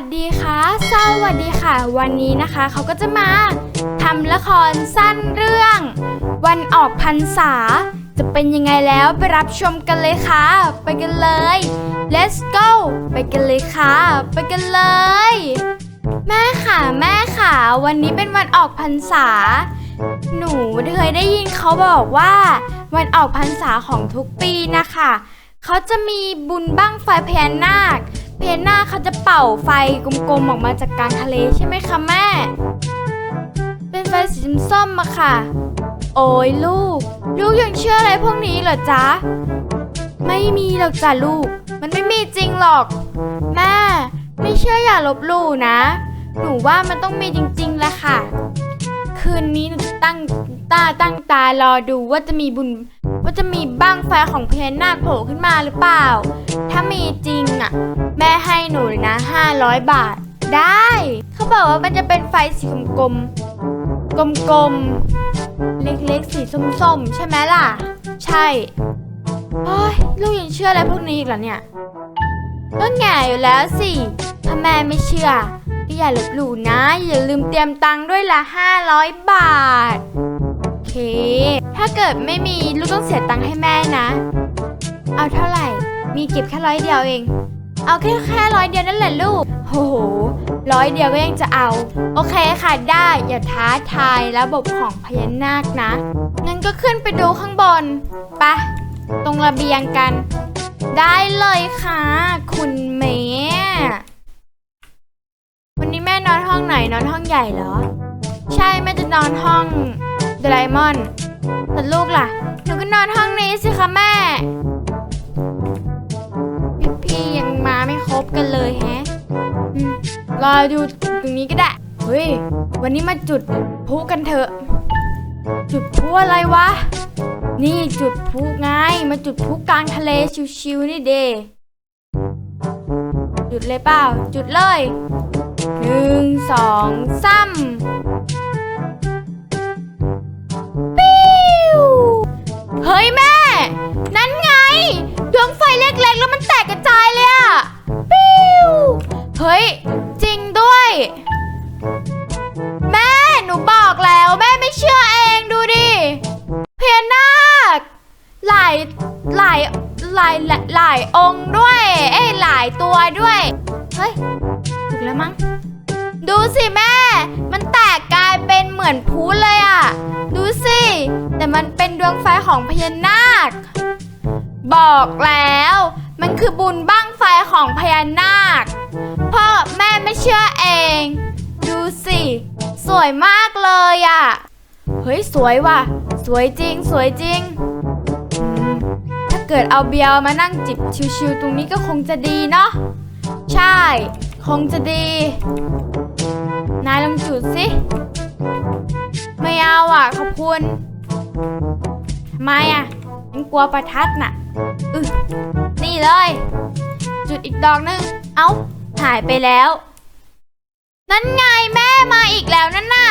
วัสดีค่ะ สวัสดีค่ะ วันนี้นะคะเขาก็จะมาทำละครสั้นเรื่อง วันออกพรรษา จะเป็นยังไงแล้วไปรับชมกันเลยค่ะ ไปกันเลย let's go ไปกันเลยค่ะ ไปกันเลย แม่ค่ะแม่ค่ะ วันนี้เป็นวันออกพรรษา หนูเคยได้ยินเขาบอกว่า วันออกพรรษาของทุกปีนะคะเขาจะมีบุญบั้งไฟพญานาค พญานาเขาจะเป่าไฟกลมๆออกมาจากกลางทะเลใช่ไหมคะแม่ เป็นไฟสีส้มๆอะค่ะ โอ้ยลูก ลูกยังเชื่ออะไรพวกนี้เหรอจ๊ะ ไม่มีหรอกจ้ะลูก มันไม่มีจริงหรอก แม่ ไม่เชื่ออย่าลบลู่นะ หนูว่ามันต้องมีจริงๆแหละค่ะ คืนนี้หนูจะตั้งตาตั้งตารอดูว่าจะมีบุญ ว่าจะมีบ้างไฟของพญานาคโผล่ขึ้นมาหรือเปล่า ถ้ามีจริงอะ แม่ให้หนูเลยนะ 500 บาท ได้ เขาบอกว่ามันจะเป็นไฟสีกลมๆ กลมๆ เล็กๆ สีส้มๆ ใช่ไหมล่ะ ใช่โอ้ยลูกยังเชื่ออะไรพวกนี้อีกเหรอเนี่ยก็แง่อยู่แล้วสิถ้าแม่ไม่เชื่อก็อย่าลบหลู่นะ อย่าลืมเตรียมตังค์ด้วยละ500 บาท เค ถ้าเกิดไม่มีลูกต้องเสียตังค์ให้แม่นะ เอาเท่าไหร่ มีเก็บแค่ร้อยเดียวเอง เอาแค่แค่ร้อยเดียวนั่นแหละลูกโอ้โห ร้อยเดียวก็ยังจะเอา โอเคค่ะได้ อย่าท้าทายระบบของพญานาคนะ งั้นก็ขึ้นไปดูข้างบนไปะ ตรงระเบียงกัน ได้เลยค่ะ คุณแม่วันนี้แม่นอนห้องไหนนอนห้องใหญ่เหรอ ใช่แม่จะนอนห้อง โดรมอนแต่ลูกล่ะ หนูก็นอนห้องนี้สิคะแม่ พี่ๆยังมาไม่ครบกันเลยแฮะอืมรอดูตรงนี้ก็ได้ เฮ้ย วันนี้มาจุดพลุกันเถอะ จุดพลุอะไรวะ นี่จุดพลุไง มาจุดพลุกลางทะเลชิวๆนี่เดจุดเลยเปล่า จุดเลยหนึ่งสองสาม หลายหลายหลายองค์ด้วย เอ้ยหลายตัวด้วย เฮ้ยถูกแล้วมั้ง ดูสิแม่ มันแตกกลายเป็นเหมือนพุเลยอะดูสิ แต่มันเป็นดวงไฟของพญานาค บอกแล้ว มันคือบุญบ้างไฟของพญานาค พ่อแม่ไม่เชื่อเอง ดูสิ สวยมากเลยอะเฮ้ยสวยว่ะ สวยจริงสวยจริงอืมถ้า เกิดเอาเบียร์มานั่งจิบชิวๆตรงนี้ก็คงจะดีเนาะใช่ คงจะดี นายลองจุดสิ ไม่เอาอะขอบคุณทำไมอะยังกลัวประทัดน่ะอึนี่เลย จุดอีกดอกหนึง เอ้า หายไปแล้ว นั่นไงแม่มาอีกแล้วนั่นน่ะ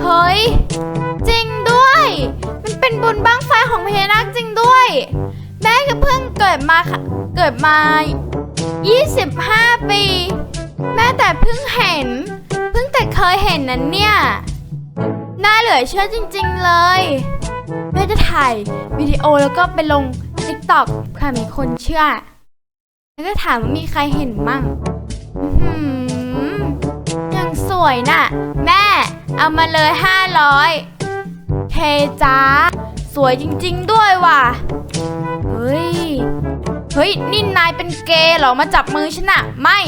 เฮ้ย จริงด้วย มันเป็นบุญบ้างไฟของพญานาคจริงด้วย แม่ก็เพิ่งเกิดมาค่ะ เกิดมา 25 ปี แม่แต่เพิ่งเห็น เพิ่งแต่เคยเห็นนั้นเนี่ย น่าเหลือเชื่อจริงๆเลย แม่จะถ่ายวิดีโอแล้วก็ไปลง TikTok เพื่อมีคนเชื่อ แล้วก็ถามว่ามีใครเห็นมั่งยังสวยน่ะ แม่ เอามาเลย 500เทจ้า สวยจริง ๆ ด้วยว่ะ ฮ้ย เฮ้ย นี่นายเป็นเกย์เหรอ มาจับมือฉันอะไม่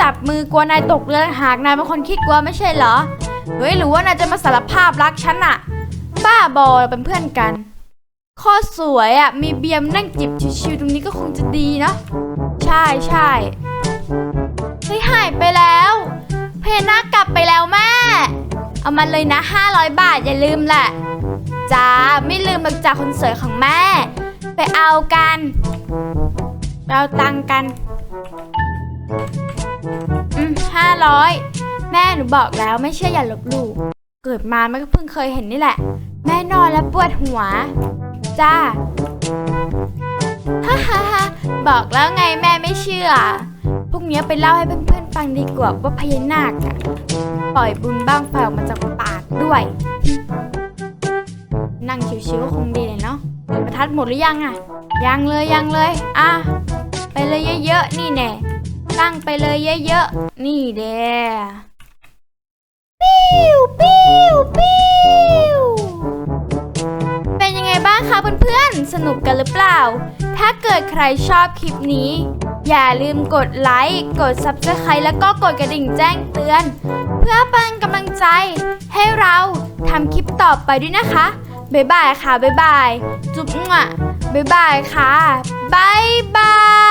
จับมือกลัวนายตกเรือหากนายเป็นคนขี้กลัวไม่ใช่เหรอ เฮ้ย หรือว่านายจะมาสารภาพรักฉันอะบ้าบอเราเป็นเพื่อนกัน ข้อสวยอะมีเบียมนั่งจิบชิวๆตรงนี้ก็คงจะดีเนาะใช่ใช่เฮ้ยหายไปแล้ว เพน่ากลับไปแล้วแม่ เอามาเลยนะ 500 บาทอย่าลืมแหละจ้าไม่ลืมหรอกจากคนสวยของแม่ เอากันเอาตังกัน อืมห้าร้อยแม่หนูบอกแล้วไม่เชื่ออย่าลบหลู่เกิดมาแม่ก็เพิ่งเคยเห็นนี่แหละ แม่นอนแล้วปวดหัว จ้าฮ่าฮ่าฮ่าบอกแล้วไงแม่ไม่เชื่อ พวกรุ่งนี้ไปเล่าให้เพื่อนๆฟังดีกว่าว่าพญานาคอะปล่อยบุญบ้างไฟออกมาจากปากด้วย นั่งชิวๆคงดีเลยเนาะ ประทัดหมดหรือยังอะยังเลยยังเลย อะ ไปเลยเยอะๆ นี่แน่ ตั้งไปเลยเยอะๆ นี่เด้ปิ้วปิ้วปิ้วเป็นยังไงบ้างคะเพื่อนๆ สนุกกันหรือเปล่า ถ้าเกิดใครชอบคลิปนี้ อย่าลืมกดไลค์ กด Subscribe แล้วก็กดกระดิ่งแจ้งเตือน เพื่อเป็นกำลังใจให้เราทำคลิปต่อไปด้วยนะคะ บ๊ายบายค่ะบ๊ายบาย จุ๊บมั่วบ๊ายบายค่ะบ๊ายบาย